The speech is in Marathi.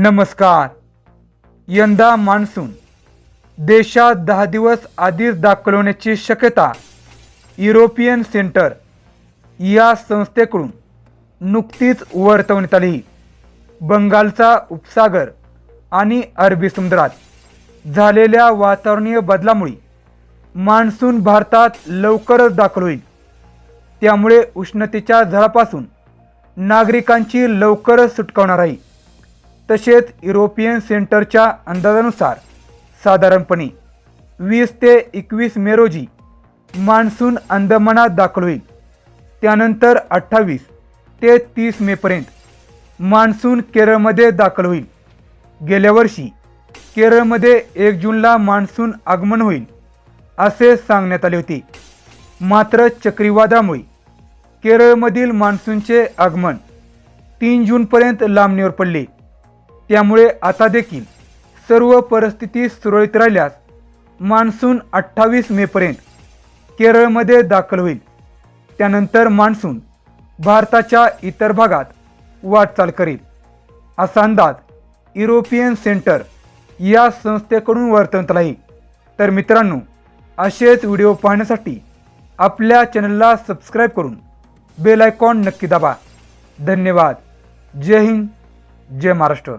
नमस्कार. यंदा मान्सून. देशात दहा दिवस आधीच दाखल होण्याची शक्यता युरोपियन सेंटर या संस्थेकडून नुकतीच वर्तवण्यात आली. बंगालचा उपसागर आणि अरबी समुद्रात झालेल्या वातावरणीय बदलामुळे मान्सून भारतात लवकरच दाखल होईल. त्यामुळे उष्णतेच्या झळापासून नागरिकांची लवकरच सुटका होणार आहे. तसेच युरोपियन सेंटरच्या अंदाजानुसार साधारणपणे वीस ते एकवीस मे रोजी मान्सून अंदमानात दाखल होईल. त्यानंतर अठ्ठावीस ते तीस मेपर्यंत मान्सून केरळमध्ये दाखल होईल. गेल्या वर्षी केरळमध्ये एक जूनला मान्सून आगमन होईल असे सांगण्यात आले होते. मात्र चक्रीवादामुळे केरळमधील मान्सूनचे आगमन तीन जूनपर्यंत लांबणीवर पडले. त्यामुळे आता देखील सर्व परिस्थिती सुरळीत राहिल्यास मान्सून अठ्ठावीस मेपर्यंत केरळमध्ये दाखल होईल. त्यानंतर मान्सून भारताच्या इतर भागात वाटचाल करेल. असा अंदाज युरोपियन सेंटर या संस्थेकडून वर्तवण्यात आला आहे. तर मित्रांनो असेच व्हिडिओ पाहण्यासाठी आपल्या चॅनलला सबस्क्राईब करून बेल आयकॉन नक्की दाबा. धन्यवाद. जय हिंद. जय महाराष्ट्र.